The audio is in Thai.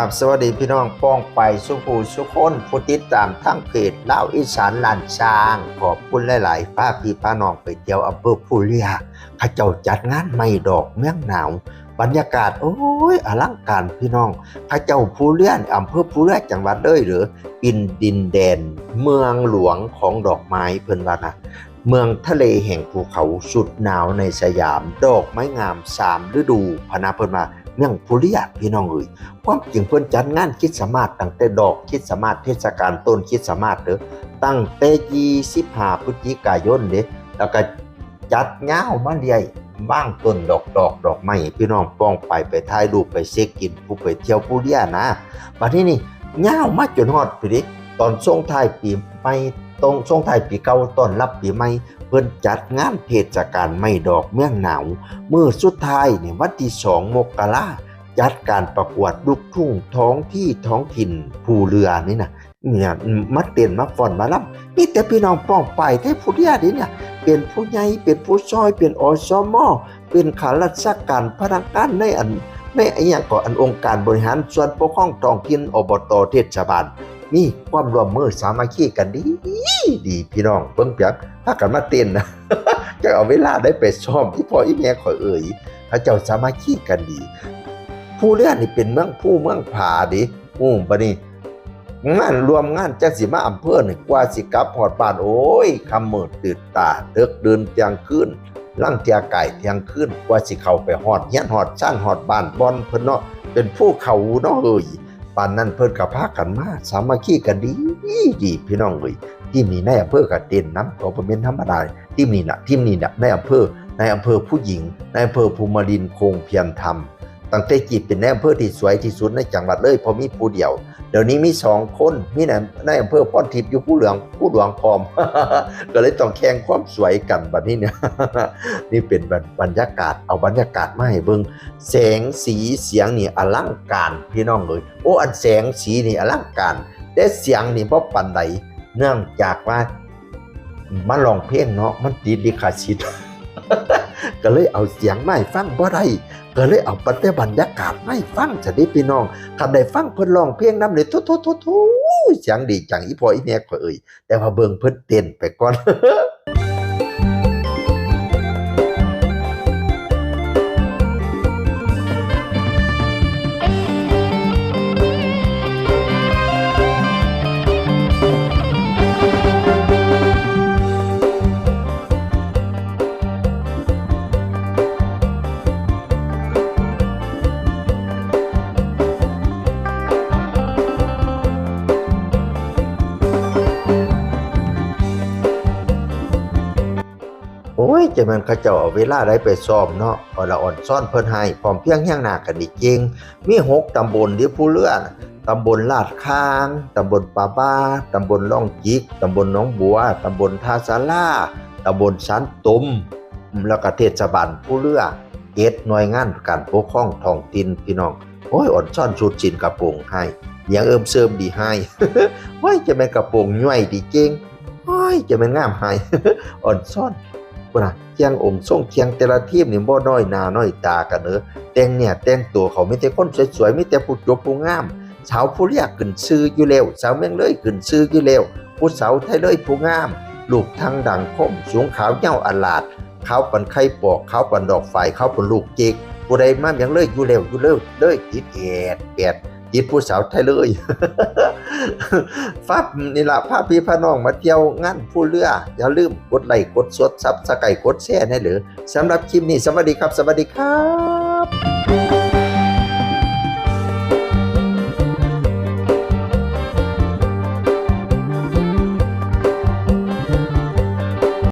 ราบสวัสดีพี่น้องป้องไปสุภูสุคนผู้ติดตามทั้งเพจเล่าอีสานลานช้าง ขอบคุณหลายๆป้าพี่ป้าน้องไปเที่ยวอำเภอภูเรียข้าเจ้าจัดงานไม่ดอกเมืองหนาวบรรยากาศโอ้ยอลังการพี่น้องข้าเจ้าภูเรียนอำเภอภูเรียจังหวัดเลยหรืออินดินแดน เมืองหลวงของดอกไม้เพิ่นว่านะเมืองทะเลแห่งภูเขาสุดหนาวในสยาม ดอกไม้งามสามฤดูพนาเพิ่นมา เมืองภูเรียพี่น้องเอ้ยความจริงเพิ่อนจัดงานคิดสต์มาสตั้งแต่ดอกคิดสต์มาสเทศกาลต้นคิดสต์มาสเด้อตั้งแต่25พฤศจิกายนเด้แล้วก็จัดยาวมาเรื่อยบ้างต้นดอกดอกดอกไม้พี่น้องป้องไปไปถ่ายรูปไปเช็คอินผู้ไปเที่ยวภูเรียนะบัดนี้นี่ยามาจนฮอดพี่ดิตอนส่งท้ายปีใหม่ ตรงส่งท้ายปีเก่าต้อนรับปีใหม่ เพิ่นจัดงานเทศกาลไม่ดอกเมืองหนาวมื้อสุดท้ายในวันที่2มกราจัดการประกวดลูกทุ่งท้องที่ท้องถิ่นภูเรือนี่นะเนี่ยมาเต้นมาฟอนมาลํมีแต่พี่น้องป้องไปไทยผู้เรียนี่เนี่ยเป็นผู้ใหญ่เป็นผู้ซอยเป็นอสมอเป็นข้าราชการพนักงานในอันในไอ้หยังก็อันองค์การบริหารส่วนปกครองท้องถิ่นอบตเทศบาลมีความร่วมมือสามัคคีกันดี ดีพี่น้องเบิ่งเปียกถ้ากันมาเต้นนะจะเอาเวลาได้ไปซ้อมที่พ่ออีแม่ข่อยเอ่ยพระเจ้าสามัคคีกันดี ผู้เลื่อนนี่เป็นเมืองผู้เมืองผาดิอู้บัดนี้งานรวมงานจักสิมาอำเภอนี่กว่าสิกับฮอดบ้านโอ้ยคำมืดตื่นตาเดึกเดินเที่ยงคืนลังเที่ยไก่เที่ยงคืนกว่าสิเข้าไปฮอดเฮียนฮอดสร้างฮอดบ้านบอนเพิ่นเนาะเป็นผู้เขาเนาะเอ้ยปานนั้นเพิ่นก็พากันมาสามัคคีกันดีดีพี่น้องเอ้ย ทีมนี้ในอำเภอกับเด่นน้ำของเป็นธรรมดาทีมนี้นะทีมนี้นะในอำเภอในอำเภอผู้หญิง ในอำเภอภูมิรินคงเพียรธรรมตั้งแต่จีบเป็นในอำเภอที่สวยที่สุดในจังหวัดเลยพอมีผู้เดียว เดี๋ยวนี้มีสองคนมีในในอำเภอป้อนทิพย์อยู่ผู้เหลืองผู้หลวงพร้อม ก็เลยต้องแข่งความสวยกันแบบนี้เนี่ยนี่เป็นบรรยากาศเอาบรรยากาศมาให้เบิ่งแสงสีเสียงนี่อลังการพี่น้องเลยโอ้อันแสงสีนี่อลังการแต่เสียงนี่บ่ปานใด เนื่องจากว่ามาลองเพลงเนาะมันติดดิคาชิตก็เลยเอาเสียงไม่ฟังบ่ได้ก็เลยเอาปฏิบัติยากาศไม่ฟังจะได้พี่น้องคำใดฟังเพิ่นลองเพลงน้ำเลยทุทุทุทุเสียงดีจังอีพออีแม่ข่อยเอ่ยแต่ว่าเบิ่งเพิ่นเต้นไปก่อน โอ้ยจะมันเขาเจ้าเอาเวลาได้ไปซ้อมเนาะเอาละอ่อนซ่อนเพิ่นให้พร้อมเพียงแห่งหนากันอีจริง มีหกตำบลที่ผู้เลือนตำบลลาดค้าง ตำบลป่าบ้า ตำบลล่องจิก ตำบลหนองบัว ตำบลท่าสาราตำบลสันตุมแล้วก็เทศบาลผู้เลือเกตหน่วยงานการปกครองท้องถิ่นพี่น้อง โอ้ยอ่อนซ่อนชุดจินกระโปรงให้เลี้ยงเอิมเสริมดีให้โอ้ยจะแม่นกระโปรงย่อยดีเจงโอ้ยจะแม่นงามให้อ่อนซ่อน พุ่นน่ะเคียงองค์ทรงเคียงแต่ละทีมนี่บ่น้อยหน้าน้อยตากันเด้อแต่งเนี่ยแต่งตัวเขามีแต่คนสวยๆมีแต่ผู้จบผู้งามสาวผู้เรียกขึ้นชื่ออยู่แล้วสาวเมืองเลยขึ้นชื่ออยู่แล้วผู้สาวไทยเลยผู้งามลูกทางดังคมสูงขาวเย้าอลาดขาวปันไข่ปอกขาวปันดอกไฟขาวปันลูกเจกผู้ใดมาอย่างเลยอยู่แล้วอยู่เลยเลยติดแอดแปด ติดผู้สาวไทยเลยฟับนี่ละพาพี่พาน้องมาเที่ยวงานผู้เรืออย่าลืมกดไลค์กดสดซับสไคร์กดแชร์ให้หรือสำหรับคลิปนี้สวัสดีครับ สวัสดีครับ